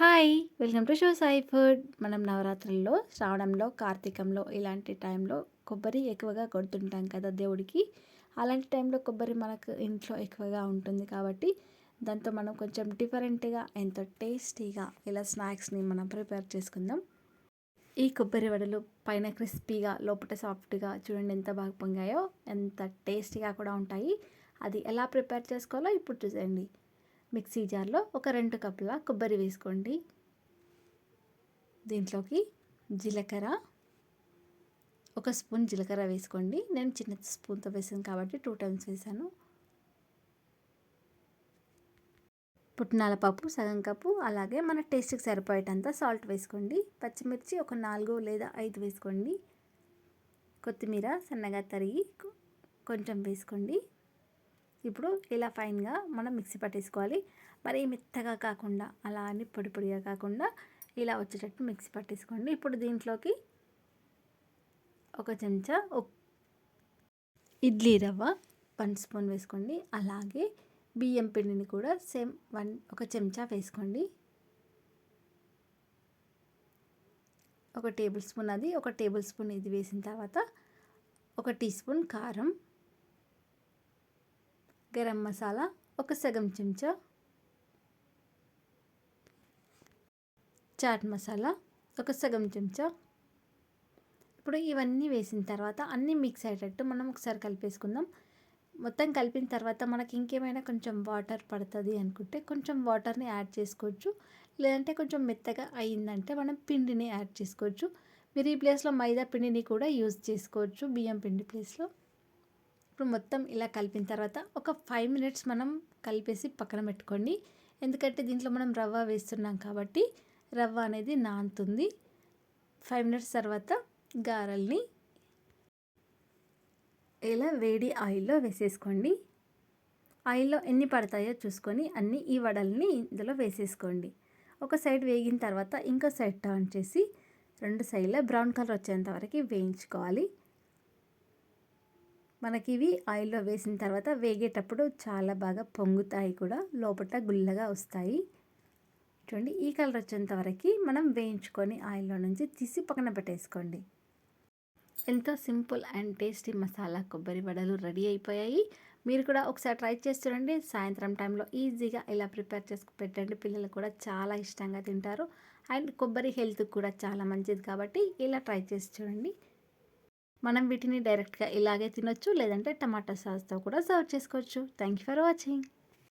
Hi welcome to show Sai food. మనం నవరాత్రుల్లో శ్రావణంలో కార్తీకంలో ఇలాంటి టైంలో కొబ్బరి ఎక్కువగా కొడుతుంటాం కదా దేవుడికి. అలాంటి టైంలో కొబ్బరి మనకు ఇంట్లో ఎక్కువగా ఉంటుంది కాబట్టి దాంతో మనం కొంచెం డిఫరెంట్గా ఎంతో టేస్టీగా ఇలా స్నాక్స్ని మనం ప్రిపేర్ చేసుకుందాం. ఈ కొబ్బరి వడలు పైన క్రిస్పీగా లోపల సాఫ్ట్గా చూడండి ఎంత బాగా పొంగాయో ఎంత టేస్టీగా కూడా ఉంటాయి. అది ఎలా ప్రిపేర్ చేసుకోవాలో ఇప్పుడు చూసేయండి. మిక్సీ జార్లో ఒక రెండు కప్పుల కొబ్బరి వేసుకోండి. దీంట్లోకి జీలకర్ర ఒక స్పూన్ జీలకర్ర వేసుకోండి. నేను చిన్న స్పూన్తో వేసాను కాబట్టి టూ టైమ్స్ వేసాను. పుట్నాల పప్పు సగం కప్పు అలాగే మన టేస్ట్కి సరిపోయేటంత సాల్ట్ వేసుకోండి. పచ్చిమిర్చి ఒక నాలుగు లేదా ఐదు వేసుకోండి. కొత్తిమీర సన్నగా తరిగి కొంచెం వేసుకోండి. ఇప్పుడు ఇలా ఫైన్గా మనం మిక్సీ పట్టేసుకోవాలి. మరీ మెత్తగా కాకుండా అలా అని పొడి పొడిగా కాకుండా ఇలా వచ్చేటట్టు మిక్సీ పట్టేసుకోండి. ఇప్పుడు దీంట్లోకి ఒక చెంచా ఇడ్లీ రవ్వ వన్ స్పూన్ వేసుకోండి. అలాగే బియ్యం పిండిని కూడా సేమ్ వన్ ఒక చెంచా వేసుకోండి. ఒక టేబుల్ స్పూన్ అది ఒక టేబుల్ స్పూన్ ఇది వేసిన తర్వాత ఒక టీ స్పూన్ కారం గరం మసాలా ఒక సగం చెంచా చాట్ మసాలా ఒక సగం చెంచా. ఇప్పుడు ఇవన్నీ వేసిన తర్వాత అన్నీ మిక్స్ అయ్యేటట్టు మనం ఒకసారి కలిపేసుకుందాం. మొత్తం కలిపిన తర్వాత మనకి ఇంకేమైనా కొంచెం వాటర్ పడుతుంది అనుకుంటే కొంచెం వాటర్ని యాడ్ చేసుకోవచ్చు. లేదంటే కొంచెం మెత్తగా అయిందంటే మనం పిండిని యాడ్ చేసుకోవచ్చు. మీరు ఈ ప్లేస్లో మైదా పిండిని కూడా యూజ్ చేసుకోవచ్చు బియ్యం పిండి ప్లేస్లో ఇప్పుడు మొత్తం ఇలా కలిపిన తర్వాత ఒక ఫైవ్ మినిట్స్ మనం కలిపేసి పక్కన పెట్టుకోండి. ఎందుకంటే దీంట్లో మనం రవ్వ వేస్తున్నాం కాబట్టి రవ్వ అనేది నానుతుంది. ఫైవ్ మినిట్స్ తర్వాత గారెల్ని ఇలా వేడి ఆయిల్లో వేసేసుకోండి. ఆయిల్లో ఎన్ని పడతాయో చూసుకొని అన్ని ఈ వడల్ని ఇందులో వేసేసుకోండి. ఒక సైడ్ వేగిన తర్వాత ఇంకో సైడ్ టర్న్ చేసి రెండు సైడ్లో బ్రౌన్ కలర్ వచ్చేంత వరకు వేయించుకోవాలి. మనకి ఇవి ఆయిల్లో వేసిన తర్వాత వేగేటప్పుడు చాలా బాగా పొంగుతాయి కూడా లోపల గుల్లగా వస్తాయి. చూడండి ఈ కలర్ వచ్చేంత వరకు మనం వేయించుకొని ఆయిల్లో నుంచి తీసి పక్కన పెట్టేసుకోండి. ఎంతో సింపుల్ అండ్ టేస్టీ మసాలా కొబ్బరి వడలు రెడీ అయిపోయాయి. మీరు కూడా ఒకసారి ట్రై చేసి చూడండి. సాయంత్రం టైంలో ఈజీగా ఇలా ప్రిపేర్ చేసుకు పెట్టండి. పిల్లలు కూడా చాలా ఇష్టంగా తింటారు. అండ్ కొబ్బరి హెల్త్ కూడా చాలా మంచిది కాబట్టి ఇలా ట్రై చేసి చూడండి. మనం వీటిని డైరెక్ట్గా ఇలాగే తినొచ్చు లేదంటే టమాటా సాస్తో కూడా సర్వ్ చేసుకోవచ్చు. Thank you for watching.